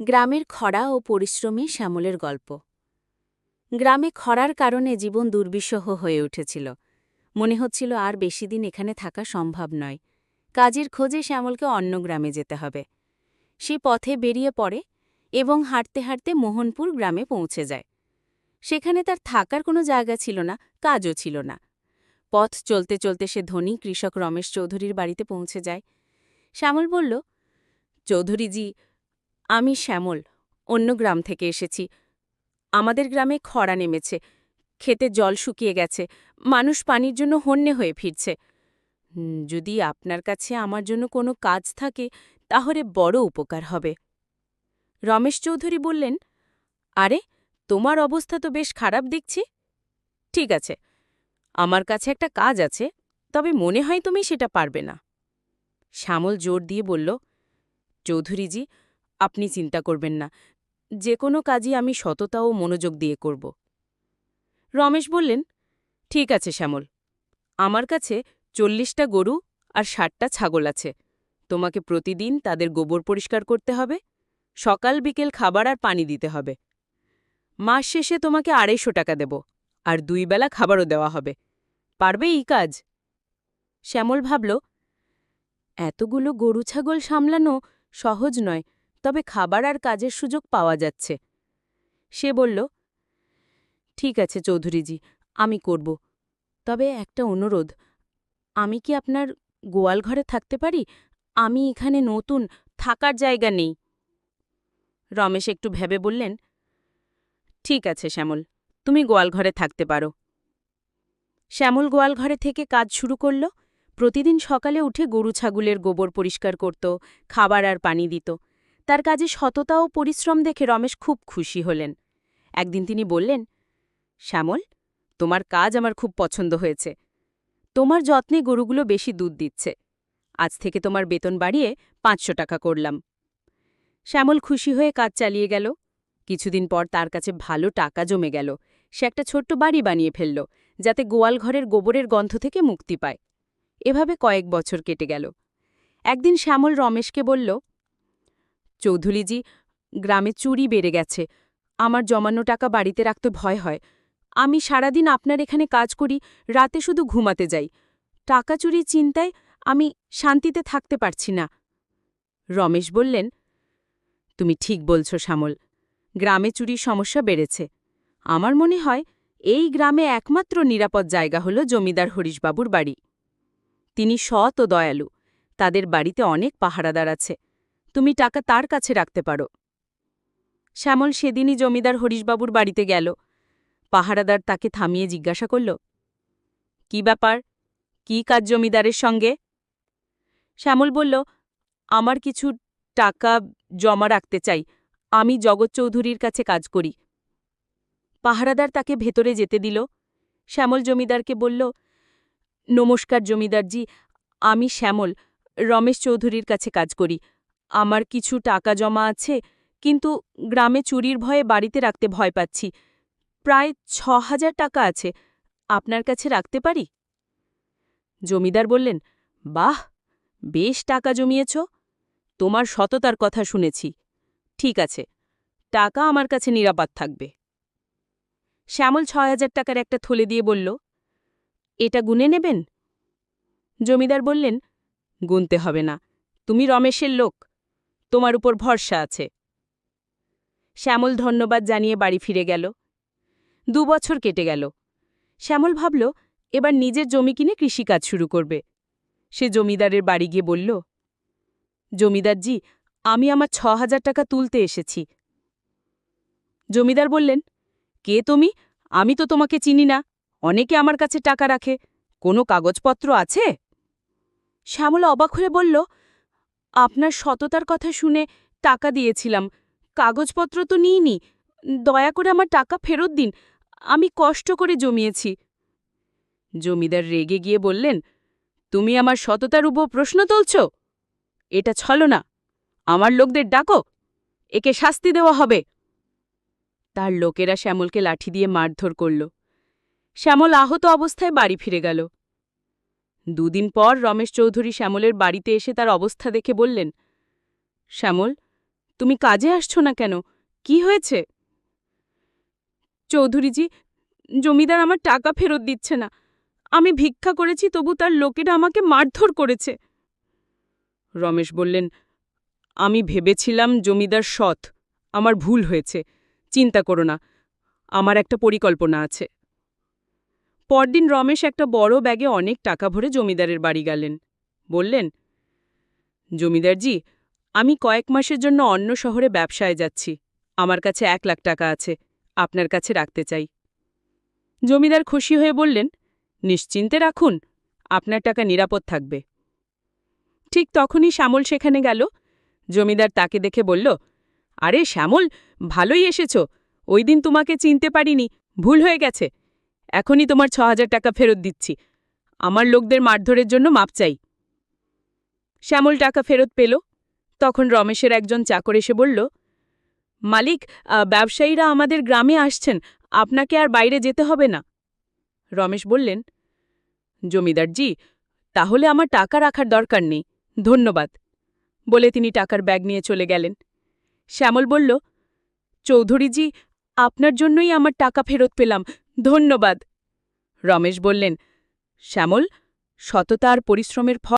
গ্রামের খরা ও পরিশ্রমী শ্যামলের গল্প। গ্রামে খরার কারণে জীবন দুর্বিষহ হয়ে উঠেছিল। মনে হচ্ছিল আর বেশি দিন এখানে থাকা সম্ভব নয়। কাজের খোঁজে শ্যামলকে অন্য গ্রামে যেতে হবে। সে পথে বেরিয়ে পড়ে এবং হাঁটতে হাঁটতে মোহনপুর গ্রামে পৌঁছে যায়। সেখানে তার থাকার কোনো জায়গা ছিল না, কাজও ছিল না। পথ চলতে চলতে সে ধনী কৃষক রমেশ চৌধুরীর বাড়িতে পৌঁছে যায়। শ্যামল বলল, চৌধুরীজি আমি শ্যামল, অন্য গ্রাম থেকে এসেছি। আমাদের গ্রামে খরা নেমেছে, খেতে জল শুকিয়ে গেছে, মানুষ পানির জন্য হন্যে হয়ে ফিরছে। যদি আপনার কাছে আমার জন্য কোনো কাজ থাকে, তাহলে বড় উপকার হবে। রমেশ চৌধুরী বললেন, আরে, তোমার অবস্থা তো বেশ খারাপ দেখছি। ঠিক আছে, আমার কাছে একটা কাজ আছে, তবে মনে হয় তুমি সেটা পারবে না। শ্যামল জোর দিয়ে বলল, চৌধুরীজি আপনি চিন্তা করবেন না। যে কোনো কাজই আমি সততা ও মনোযোগ দিয়ে করব। রমেশ বললেন, ঠিক আছে শ্যামল। আমার কাছে চল্লিশটা গরু আর ষাটটা ছাগল আছে। তোমাকে প্রতিদিন তাদের গোবর পরিষ্কার করতে হবে। সকাল বিকেল খাবার আর পানি দিতে হবে। মাস শেষে তোমাকে আড়াইশো টাকা দেব আর দুই বেলা খাবারও দেওয়া হবে। পারবে এই কাজ? শ্যামল ভাবল, এতগুলো গরু ছাগল সামলানো সহজ নয়। তবে খাবার আর কাজের সুযোগ পাওয়া যাচ্ছে। সে বলল, ঠিক আছে চৌধুরীজি, আমি করব। তবে একটা অনুরোধ, আমি কি আপনার গোয়াল ঘরে থাকতে পারি? আমি এখানে নতুন, থাকার জায়গা নেই। রমেশ একটু ভেবে বললেন, ঠিক আছে শ্যামল, তুমি গোয়াল ঘরে থাকতে পারো। শ্যামল গোয়াল ঘরে থেকে কাজ শুরু করল, প্রতিদিন সকালে উঠে গরু ছাগলের গোবর পরিষ্কার করত, খাবার আর পানি দিত। তার কাজে সততা ও পরিশ্রম দেখে রমেশ খুব খুশি হলেন। একদিন তিনি বললেন, শ্যামল, তোমার কাজ আমার খুব পছন্দ হয়েছে। তোমার যত্নে গরুগুলো বেশি দুধ দিচ্ছে। আজ থেকে তোমার বেতন বাড়িয়ে পাঁচশো টাকা করলাম শ্যামল খুশি হয়ে কাজ চালিয়ে গেল। কিছুদিন পর তার কাছে ভালো টাকা জমে গেল। সে একটা ছোট্ট বাড়ি বানিয়ে ফেলল, যাতে গোয়াল ঘরের গোবরের গন্ধ থেকে মুক্তি পায়। এভাবে কয়েক বছর কেটে গেল। একদিন শ্যামল রমেশকে বলল চৌধুরীজি, গ্রামে চুরি বেড়ে গেছে। আমার জমানো টাকা বাড়িতে রাখতে ভয় হয়। আমি সারাদিন আপনার এখানে কাজ করি, রাতে শুধু ঘুমাতে যাই। টাকা চুরির চিন্তায় আমি শান্তিতে থাকতে পারছি না। রমেশ বললেন, তুমি ঠিক বলছ শ্যামল। গ্রামে চুরির সমস্যা বেড়েছে। আমার মনে হয় এই গ্রামে একমাত্র নিরাপদ জায়গা হল জমিদার হরিশবাবুর বাড়ি। তিনি সৎ ও দয়ালু। তাদের বাড়িতে অনেক পাহারাদার আছে। তুমি টাকা তার কাছে রাখতে পারো। শ্যামল সেদিনই জমিদার হরিশবাবুর বাড়িতে গেল। পাহারাদার তাকে থামিয়ে জিজ্ঞাসা করল, কি ব্যাপার? কি কাজ জমিদারের সঙ্গে? শ্যামল বলল, আমার কিছু টাকা জমা রাখতে চাই। আমি জগৎ চৌধুরীর কাছে কাজ করি। পাহারাদার তাকে ভেতরে যেতে দিল। শ্যামল জমিদারকে বলল, নমস্কার জমিদারজি, আমি শ্যামল, রমেশ চৌধুরীর কাছে কাজ করি। আমার কিছু টাকা জমা আছে, কিন্তু গ্রামে চুরির ভয়ে বাড়িতে রাখতে ভয় পাচ্ছি। প্রায় ছ হাজার টাকা আছে, আপনার কাছে রাখতে পারি? জমিদার বললেন, বাহ, বেশ টাকা জমিয়েছ। তোমার সততার কথা শুনেছি। ঠিক আছে, টাকা আমার কাছে নিরাপদ থাকবে। শ্যামল ছ হাজার টাকার একটা থলে দিয়ে বলল, এটা গুনে নেবেন? জমিদার বললেন, গুনতে হবে না, তুমি রমেশের লোক। তোমার উপর ভরসা আছে। শ্যামল ধন্যবাদ জানিয়ে বাড়ি ফিরে গেল। দু বছর কেটে গেল। শ্যামল ভাবল, এবার নিজের জমি কিনে কৃষিকাজ শুরু করবে। সে জমিদারের বাড়ি গিয়ে বলল, জমিদারজি, আমি আমার ছ হাজার টাকা তুলতে এসেছি। জমিদার বললেন, কে তুমি? আমি তো তোমাকে চিনি না। অনেকে আমার কাছে টাকা রাখে। কোনো কাগজপত্র আছে? শ্যামল অবাক হয়ে বলল আপনার সততার কথা শুনে টাকা দিয়েছিলাম। কাগজপত্র তো নিইনি। দয়া করে আমার টাকা ফেরত দিন। আমি কষ্ট করে জমিয়েছি। জমিদার রেগে গিয়ে বললেন, তুমি আমার সততার উপর প্রশ্ন তুলছ? এটা ছল না। আমার লোকদের ডাকো। একে শাস্তি দেওয়া হবে। তার লোকেরা শ্যামলকে লাঠি দিয়ে মারধর করল। শ্যামল আহত অবস্থায় বাড়ি ফিরে গেল। দুদিন পর রমেশ চৌধুরী শ্যামলের বাড়িতে এসে তার অবস্থা দেখে বললেন, শ্যামল, তুমি কাজে আসছো না কেন? কি হয়েছে? চৌধুরীজি, জমিদার আমার টাকা ফেরত দিচ্ছে না। আমি ভিক্ষা করেছি, তবু তার লোকেরা আমাকে মারধর করেছে। রমেশ বললেন, আমি ভেবেছিলাম জমিদার সৎ। আমার ভুল হয়েছে। চিন্তা করো না। আমার একটা পরিকল্পনা আছে। পরদিন রমেশ একটা বড় ব্যাগে অনেক টাকা ভরে জমিদারের বাড়ি গেলেন। বললেন, জমিদারজি, আমি কয়েক মাসের জন্য অন্য শহরে ব্যবসায় যাচ্ছি। আমার কাছে এক লাখ টাকা আছে, আপনার কাছে রাখতে চাই। জমিদার খুশি হয়ে বললেন, নিশ্চিন্তে রাখুন, আপনার টাকা নিরাপদ থাকবে। ঠিক তখনই শ্যামল সেখানে গেল। জমিদার তাকে দেখে বলল, আরে শ্যামল, ভালোই এসেছ। ওই দিন তোমাকে চিনতে পারিনি, ভুল হয়ে গেছে। এখনই তোমার ছ হাজার টাকা ফেরত দিচ্ছি। আমার লোকদের মারধরের জন্য মাপ চাই। শ্যামল টাকা ফেরত পেল। তখন রমেশের একজন চাকর এসে বলল, মালিক ব্যবসায়ীরা আমাদের গ্রামে আসছেন। আপনাকে আর বাইরে যেতে হবে না। রমেশ বললেন জমিদারজি তাহলে আমার টাকা রাখার দরকার নেই। ধন্যবাদ। বলে তিনি টাকার ব্যাগ নিয়ে চলে গেলেন। শ্যামল বলল চৌধুরীজি আপনার জন্যই আমার টাকা ফেরত পেলাম। ধন্যবাদ। রমেশ বললেন শ্যামল সততা আর পরিশ্রমের ফল